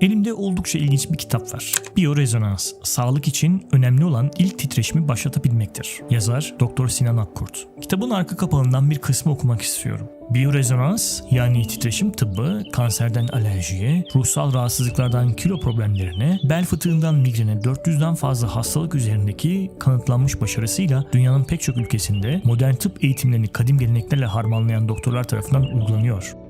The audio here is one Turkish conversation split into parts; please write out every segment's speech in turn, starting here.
Elimde oldukça ilginç bir kitap var. Biyorezonans, sağlık için önemli olan ilk titreşimi başlatabilmektir. Yazar Dr. Sinan Akkurt. Kitabın arka kapağından bir kısmı okumak istiyorum. Biyorezonans yani titreşim tıbbı kanserden alerjiye, ruhsal rahatsızlıklardan kilo problemlerine, bel fıtığından migrene 400'den fazla hastalık üzerindeki kanıtlanmış başarısıyla dünyanın pek çok ülkesinde modern tıp eğitimlerini kadim geleneklerle harmanlayan doktorlar tarafından uygulanıyor.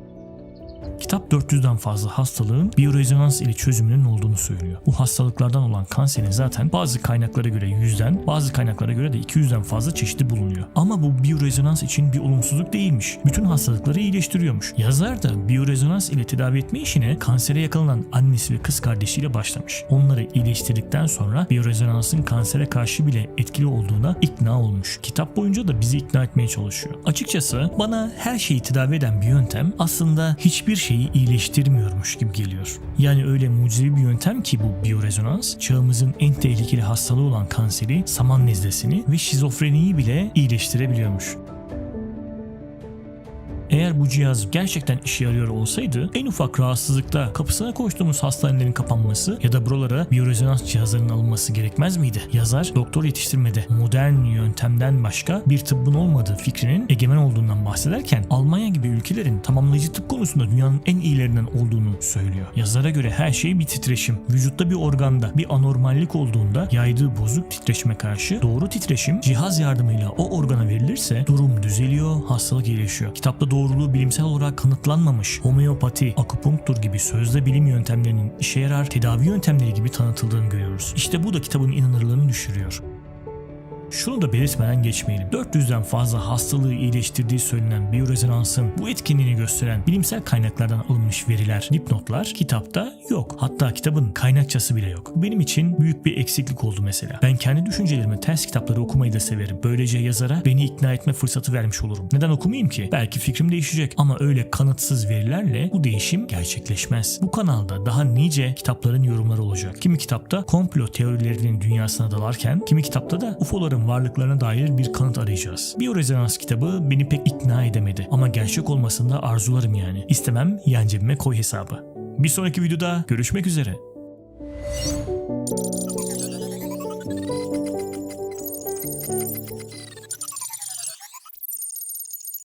Kitap 400'den fazla hastalığın biyorezonans ile çözümünün olduğunu söylüyor. Bu hastalıklardan olan kanserin zaten bazı kaynaklara göre 100'den, bazı kaynaklara göre de 200'den fazla çeşidi bulunuyor. Ama bu biyorezonans için bir olumsuzluk değilmiş. Bütün hastalıkları iyileştiriyormuş. Yazar da biyorezonans ile tedavi etme işine kansere yakalanan annesi ve kız kardeşiyle başlamış. Onları iyileştirdikten sonra biyorezonansın kansere karşı bile etkili olduğuna ikna olmuş. Kitap boyunca da bizi ikna etmeye çalışıyor. Açıkçası bana her şeyi tedavi eden bir yöntem aslında hiçbir şeyi iyileştirmiyormuş gibi geliyor. Yani öyle mucizevi bir yöntem ki bu biyorezonans çağımızın en tehlikeli hastalığı olan kanseri, saman nezlesini ve şizofreniyi bile iyileştirebiliyormuş. Eğer bu cihaz gerçekten işe yarıyor olsaydı en ufak rahatsızlıkta kapısına koştuğumuz hastanelerin kapanması ya da buralara biyorezonans cihazlarının alınması gerekmez miydi? Yazar doktor yetiştirmede modern yöntemden başka bir tıbbın olmadığı fikrinin egemen olduğundan bahsederken Almanya gibi ülkelerin tamamlayıcı tıp konusunda dünyanın en iyilerinden olduğunu söylüyor. Yazara göre her şey bir titreşim. Vücutta bir organda bir anormallik olduğunda yaydığı bozuk titreşime karşı doğru titreşim cihaz yardımıyla o organa verilirse durum düzeliyor, hastalık iyileşiyor. Kitapta doğruluğu bilimsel olarak kanıtlanmamış homeopati, akupunktur gibi sözde bilim yöntemlerinin işe yarar tedavi yöntemleri gibi tanıtıldığını görüyoruz. İşte bu da kitabın inanırlığını düşürüyor. Şunu da belirtmeden geçmeyelim. 400'den fazla hastalığı iyileştirdiği söylenen biyorezonansın bu etkinliğini gösteren bilimsel kaynaklardan alınmış veriler, dipnotlar kitapta yok. Hatta kitabın kaynakçası bile yok. Benim için büyük bir eksiklik oldu mesela. Ben kendi düşüncelerime ters kitapları okumayı da severim. Böylece yazara beni ikna etme fırsatı vermiş olurum. Neden okumayayım ki? Belki fikrim değişecek ama öyle kanıtsız verilerle bu değişim gerçekleşmez. Bu kanalda daha nice kitapların yorumları olacak. Kimi kitapta komplo teorilerinin dünyasına dalarken kimi kitapta da UFO'ların varlıklarına dair bir kanıt arayacağız. Biyorezonans kitabı beni pek ikna edemedi ama gerçek olmasında arzularım yani. İstemem yan cebime koy hesabı. Bir sonraki videoda görüşmek üzere.